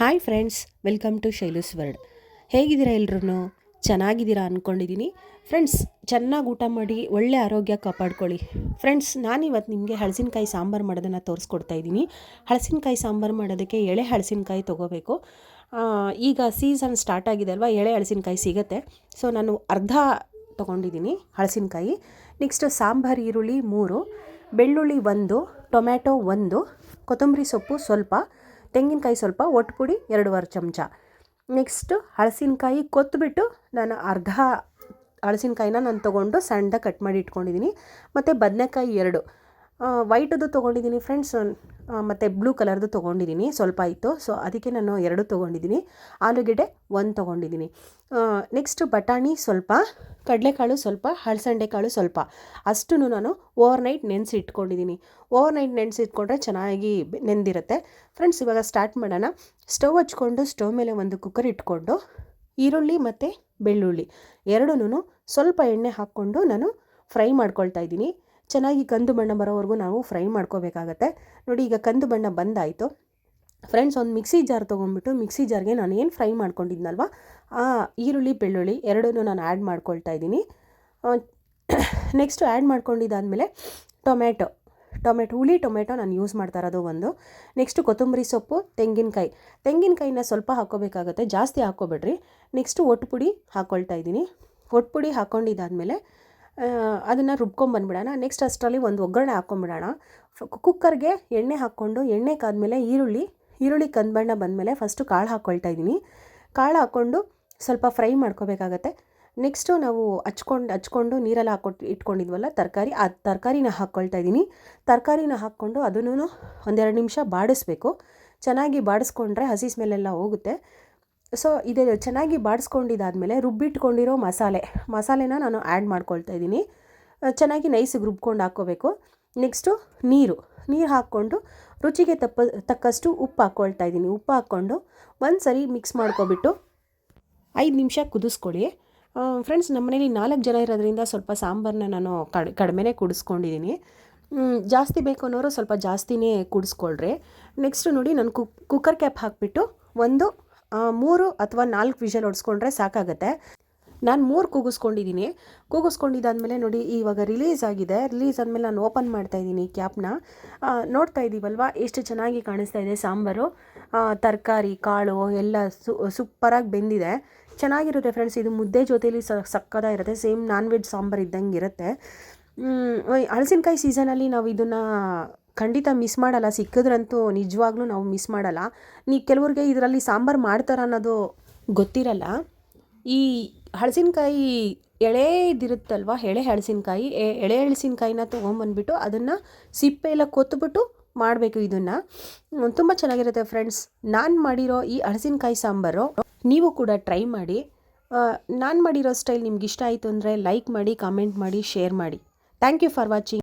Hi friends welcome to Shailu's world ಹೇಗಿದ್ದೀರಾ ಎಲ್ಲರೂ ಚೆನ್ನಾಗಿದ್ದೀರಾ ಅಂದ್ಕೊಂಡಿದ್ದೀನಿ ಫ್ರೆಂಡ್ಸ್ ಚೆನ್ನಾಗಿ ಊಟ ಮಾಡಿ, ಒಳ್ಳೆ ಆರೋಗ್ಯ ಕಾಪಾಡ್ಕೊಳ್ಳಿ. ಫ್ರೆಂಡ್ಸ್ ನಾನಿವತ್ತು ನಿಮಗೆ ಹಳಸಿನಕಾಯಿ ಸಾಂಬಾರು ಮಾಡೋದನ್ನು ತೋರಿಸ್ಕೊಡ್ತಾ ಇದ್ದೀನಿ. ಹಳಸಿನಕಾಯಿ ಸಾಂಬಾರು ಮಾಡೋದಕ್ಕೆ ಎಳೆ ಹಳಸಿನಕಾಯಿ ತೊಗೋಬೇಕು. ಈಗ ಸೀಸನ್ ಸ್ಟಾರ್ಟ್ ಆಗಿದೆ ಅಲ್ವಾ, ಎಳೆ ಹಳಸಿನಕಾಯಿ ಸಿಗುತ್ತೆ. ಸೊ ನಾನು ಅರ್ಧ ತೊಗೊಂಡಿದ್ದೀನಿ ಹಳಸಿನಕಾಯಿ. ನೆಕ್ಸ್ಟ್ ಸಾಂಬಾರು ಈರುಳ್ಳಿ ಮೂರು, ಬೆಳ್ಳುಳ್ಳಿ ಒಂದು, ಟೊಮ್ಯಾಟೊ ಒಂದು, ಕೊತ್ತಂಬರಿ ಸೊಪ್ಪು ಸ್ವಲ್ಪ ತೆಂಗಿನಕಾಯಿ ಸ್ವಲ್ಪ ಒಟ್ಟು ಪುಡಿ ಎರಡೂವರೆ ಚಮಚ. ನೆಕ್ಸ್ಟು ಹಳಸಿನಕಾಯಿ ಕೊತ್ತುಬಿಟ್ಟು ನಾನು ಅರ್ಧ ಹಳಸಿನಕಾಯಿನ ನಾನು ತೊಗೊಂಡು ಸಣ್ಣದಾಗಿ ಕಟ್ ಮಾಡಿ ಇಟ್ಕೊಂಡಿದ್ದೀನಿ. ಮತ್ತು ಬದನೆಕಾಯಿ ಎರಡು. ವೈಟದು ತೊಗೊಂಡಿದ್ದೀನಿ ಫ್ರೆಂಡ್ಸ್ ಮತ್ತು ಬ್ಲೂ ಕಲರ್ದು ತೊಗೊಂಡಿದ್ದೀನಿ, ಸ್ವಲ್ಪ ಇತ್ತು ಸೊ ಅದಕ್ಕೆ ನಾನು ಎರಡು ತೊಗೊಂಡಿದ್ದೀನಿ. ಆಲೂಗೆಡ್ಡೆ ಒಂದು ತೊಗೊಂಡಿದ್ದೀನಿ. ನೆಕ್ಸ್ಟ್ ಬಟಾಣಿ ಸ್ವಲ್ಪ, ಕಡಲೆಕಾಳು ಸ್ವಲ್ಪ ಕಾಳು ಸ್ವಲ್ಪ. ಅಷ್ಟು ನಾನು ಓವರ್ ನೈಟ್ ನೆನೆಸಿ ಇಟ್ಕೊಂಡಿದ್ದೀನಿ ಓವರ್ ನೈಟ್ ನೆನೆಸಿ ಇಟ್ಕೊಂಡ್ರೆ ಚೆನ್ನಾಗಿ ನೆಂದಿರುತ್ತೆ. ಫ್ರೆಂಡ್ಸ್ ಇವಾಗ ಸ್ಟಾರ್ಟ್ ಮಾಡೋಣ. ಸ್ಟವ್ ಹಚ್ಕೊಂಡು ಸ್ಟವ್ ಮೇಲೆ ಒಂದು ಕುಕ್ಕರ್ ಇಟ್ಕೊಂಡು, ಈರುಳ್ಳಿ ಮತ್ತು ಬೆಳ್ಳುಳ್ಳಿ. ಎರಡೂ ಸ್ವಲ್ಪ ಎಣ್ಣೆ ಹಾಕ್ಕೊಂಡು ನಾನು ಫ್ರೈ ಮಾಡ್ಕೊಳ್ತಾ ಇದ್ದೀನಿ. ಚೆನ್ನಾಗಿ ಕಂದು ಬಣ್ಣ ಬರೋವರೆಗೂ ನಾವು ಫ್ರೈ ಮಾಡ್ಕೋಬೇಕಾಗತ್ತೆ. ನೋಡಿ, ಈಗ ಕಂದು ಬಣ್ಣ ಬಂದಾಯಿತು. ಫ್ರೆಂಡ್ಸ್ ಒಂದು ಮಿಕ್ಸಿ ಜಾರ್ ತೊಗೊಂಡ್ಬಿಟ್ಟು ಮಿಕ್ಸಿ ಜಾರ್ಗೆ ನಾನು ಏನು ಫ್ರೈ ಮಾಡ್ಕೊಂಡಿದ್ನಲ್ವ, ಆ ಈರುಳ್ಳಿ, ಬೆಳ್ಳುಳ್ಳಿ ಎರಡನ್ನೂ ನಾನು ಆ್ಯಡ್ ಮಾಡ್ಕೊಳ್ತಾ ಇದ್ದೀನಿ. ನೆಕ್ಸ್ಟು ಆ್ಯಡ್ ಮಾಡ್ಕೊಂಡಿದ್ದಾದಮೇಲೆ ಟೊಮೆಟೊ ಟೊಮೆಟೊ ಹುಳಿ ಟೊಮೆಟೊ ನಾನು ಯೂಸ್ ಮಾಡ್ತಾ ಇರೋದು ಒಂದು. ನೆಕ್ಸ್ಟು ಕೊತ್ತಂಬರಿ ಸೊಪ್ಪು, ತೆಂಗಿನಕಾಯಿ. ತೆಂಗಿನಕಾಯಿನ ಸ್ವಲ್ಪ ಹಾಕ್ಕೋಬೇಕಾಗತ್ತೆ, ಜಾಸ್ತಿ ಹಾಕ್ಕೋಬೇಡ್ರಿ. ನೆಕ್ಸ್ಟು ಒಟ್ಟು ಪುಡಿ ಹಾಕ್ಕೊಳ್ತಾ ಇದ್ದೀನಿ. ಒಟ್ಟು ಪುಡಿ ಹಾಕ್ಕೊಂಡಿದ್ದಾದಮೇಲೆ ಅದನ್ನು ರುಬ್ಕೊಂಬಂದ್ಬಿಡೋಣ ನೆಕ್ಸ್ಟ್ ಅಷ್ಟರಲ್ಲಿ ಒಂದು ಒಗ್ಗರಣೆ ಹಾಕ್ಕೊಂಬಿಡೋಣ ಕುಕ್ಕರ್ಗೆ ಎಣ್ಣೆ ಹಾಕ್ಕೊಂಡು ಎಣ್ಣೆ ಕಾದ್ಮೇಲೆ ಈರುಳ್ಳಿ ಈರುಳ್ಳಿ ಕಂದು ಬಣ್ಣ ಬಂದಮೇಲೆ ಫಸ್ಟು ಕಾಳು ಹಾಕ್ಕೊಳ್ತಾ ಇದ್ದೀನಿ. ಕಾಳು ಹಾಕ್ಕೊಂಡು ಸ್ವಲ್ಪ ಫ್ರೈ ಮಾಡ್ಕೋಬೇಕಾಗತ್ತೆ. ನೆಕ್ಸ್ಟು ನಾವು ಹಚ್ಕೊಂಡು ಹಚ್ಕೊಂಡು ನೀರೆಲ್ಲ ಹಾಕ್ಕೊಟ್ಟು ಇಟ್ಕೊಂಡಿದ್ವಲ್ಲ ತರಕಾರಿ ಆ ತರಕಾರಿನ ಹಾಕ್ಕೊಳ್ತಾ ಇದ್ದೀನಿ. ತರಕಾರಿನ ಹಾಕ್ಕೊಂಡು ಅದನ್ನು ಒಂದೆರಡು ನಿಮಿಷ ಬಾಡಿಸ್ಬೇಕು. ಚೆನ್ನಾಗಿ ಬಾಡಿಸ್ಕೊಂಡ್ರೆ ಹಸಿ ಸ್ಮೆಲ್ಲೆಲ್ಲ ಹೋಗುತ್ತೆ. ಸೊ ಇದು ಚೆನ್ನಾಗಿ ಬಾಡಿಸ್ಕೊಂಡಿದ್ದಾದಮೇಲೆ ರುಬ್ಬಿಟ್ಕೊಂಡಿರೋ ಮಸಾಲೆ. ಮಸಾಲೆನ ನಾನು ಆ್ಯಡ್ ಮಾಡ್ಕೊಳ್ತಾ ಇದ್ದೀನಿ. ಚೆನ್ನಾಗಿ ನೈಸಿಗೆ ರುಬ್ಕೊಂಡು ಹಾಕ್ಕೋಬೇಕು. ನೆಕ್ಸ್ಟು ನೀರು. ನೀರು ಹಾಕ್ಕೊಂಡು ರುಚಿಗೆ ತಪ್ಪ, ತಕ್ಕಷ್ಟು ಉಪ್ಪು ಹಾಕ್ಕೊಳ್ತಾ ಇದ್ದೀನಿ. ಉಪ್ಪು ಹಾಕ್ಕೊಂಡು ಒಂದು ಸರಿ ಮಿಕ್ಸ್ ಮಾಡ್ಕೊಬಿಟ್ಟು ಐದು ನಿಮಿಷ ಕುದಿಸ್ಕೊಳ್ಳಿ ಫ್ರೆಂಡ್ಸ್ ನಮ್ಮ ಮನೇಲಿ ನಾಲ್ಕು ಜನ ಇರೋದ್ರಿಂದ ಸ್ವಲ್ಪ ಸಾಂಬಾರನ್ನ ನಾನು ಕಡ್, ಕಡಿಮೆನೇ ಕುಡಿಸ್ಕೊಂಡಿದ್ದೀನಿ. ಜಾಸ್ತಿ ಬೇಕು ಅನ್ನೋರು ಸ್ವಲ್ಪ ಜಾಸ್ತಿನೇ ಕುಡಿಸ್ಕೊಳ್ರಿ. ನೆಕ್ಸ್ಟು ನೋಡಿ, ನಾನು ಕುಕ್ ಕುಕ್ಕರ್ ಕ್ಯಾಪ್ ಹಾಕಿಬಿಟ್ಟು ಒಂದು ಮೂರು ಅಥವಾ ನಾಲ್ಕು ವಿಷಲ್ ಹೊಡ್ಸ್ಕೊಂಡ್ರೆ ಸಾಕಾಗತ್ತೆ. ನಾನು ಮೂರು ಕೂಗಿಸ್ಕೊಂಡಿದ್ದೀನಿ ಕೂಗಿಸ್ಕೊಂಡಿದ್ದಾದಮೇಲೆ ನೋಡಿ, ಇವಾಗ ರಿಲೀಸ್ ಆಗಿದೆ. ರಿಲೀಸ್ ಆದಮೇಲೆ ನಾನು ಓಪನ್ ಮಾಡ್ತಾ ಇದ್ದೀನಿ ಕ್ಯಾಪ್ನ ನೋಡ್ತಾ ಇದ್ದೀವಲ್ವಾ ಎಷ್ಟು ಚೆನ್ನಾಗಿ ಕಾಣಿಸ್ತಾ ಇದೆ ಸಾಂಬಾರು. ತರಕಾರಿ, ಕಾಳು, ಎಲ್ಲ ಸು ಸೂಪರಾಗಿ ಬೆಂದಿದೆ. ಚೆನ್ನಾಗಿರುತ್ತೆ ಫ್ರೆಂಡ್ಸ್ ಇದು ಮುದ್ದೆ ಜೊತೆಯಲ್ಲಿ ಸ ಇರುತ್ತೆ. ಸೇಮ್ ನಾನ್ ವೆಜ್ ಸಾಂಬಾರು ಇದ್ದಂಗೆ ಇರುತ್ತೆ. ಹಳಸಿನಕಾಯಿ ಸೀಸನಲ್ಲಿ ನಾವು ಇದನ್ನು ಖಂಡಿತ ಮಿಸ್ ಮಾಡಲ್ಲ. ಸಿಕ್ಕಿದ್ರಂತೂ ನಿಜವಾಗ್ಲೂ ನಾವು ಮಿಸ್ ಮಾಡಲ್ಲ. ನೀ ಕೆಲವ್ರಿಗೆ ಇದರಲ್ಲಿ ಸಾಂಬಾರು ಮಾಡ್ತಾರ ಅನ್ನೋದು ಗೊತ್ತಿರಲ್ಲ. ಈ ಹಳಸಿನಕಾಯಿ ಎಳೆ ಇದ್ದಿರುತ್ತಲ್ವ? ಎಳೆ ಹಳಸಿನಕಾಯಿ ಎಳೆ ಹಳಸಿನಕಾಯಿನ ತೊಗೊಂಬಂದ್ಬಿಟ್ಟು ಅದನ್ನು ಸಿಪ್ಪೆ ಎಲ್ಲ ಕೊತ್ಬಿಟ್ಟು ಮಾಡಬೇಕು ಇದನ್ನು. ತುಂಬ ಚೆನ್ನಾಗಿರುತ್ತೆ ಫ್ರೆಂಡ್ಸ್ ನಾನು ಮಾಡಿರೋ ಈ ಹಳಸಿನಕಾಯಿ ಸಾಂಬಾರು ನೀವು ಕೂಡ ಟ್ರೈ ಮಾಡಿ. ನಾನು ಮಾಡಿರೋ ಸ್ಟೈಲ್ ನಿಮ್ಗೆ ಇಷ್ಟ ಆಯಿತು ಅಂದರೆ ಲೈಕ್ ಮಾಡಿ ಕಾಮೆಂಟ್ ಮಾಡಿ ಶೇರ್ ಮಾಡಿ. Thank you for watching